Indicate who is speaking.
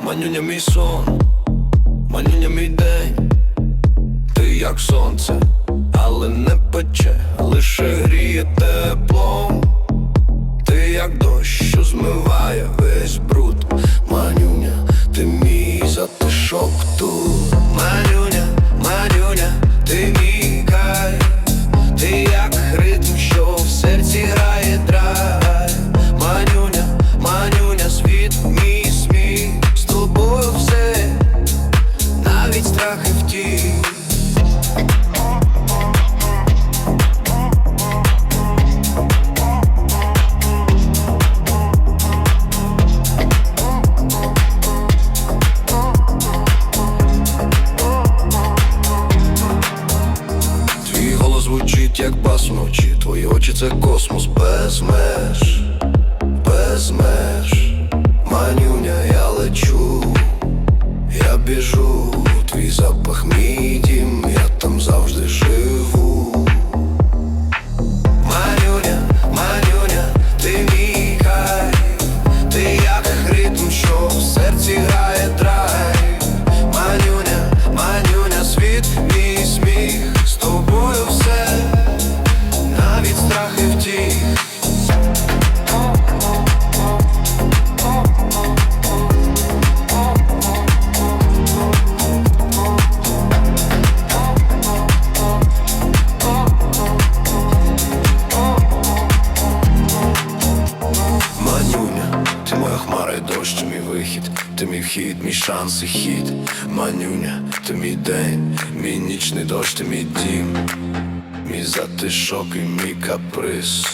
Speaker 1: Манюня мій сон, манюня мій день, ти як сонце, але не пече, лише гріє теплом. Манюня, звучить як бас вночі. Твої очі це космос без меж, без меж. Манюня, я лечу, я біжу, твій запах мій дім, я там завжди живу. Ти мій ти як ритм, що в серці грає І дощ, мій вихід, ти мій вхід, мій шанс і хід. Манюня, ти мій день, мій нічний дощ, ти мій дім, мій затишок і мій каприз.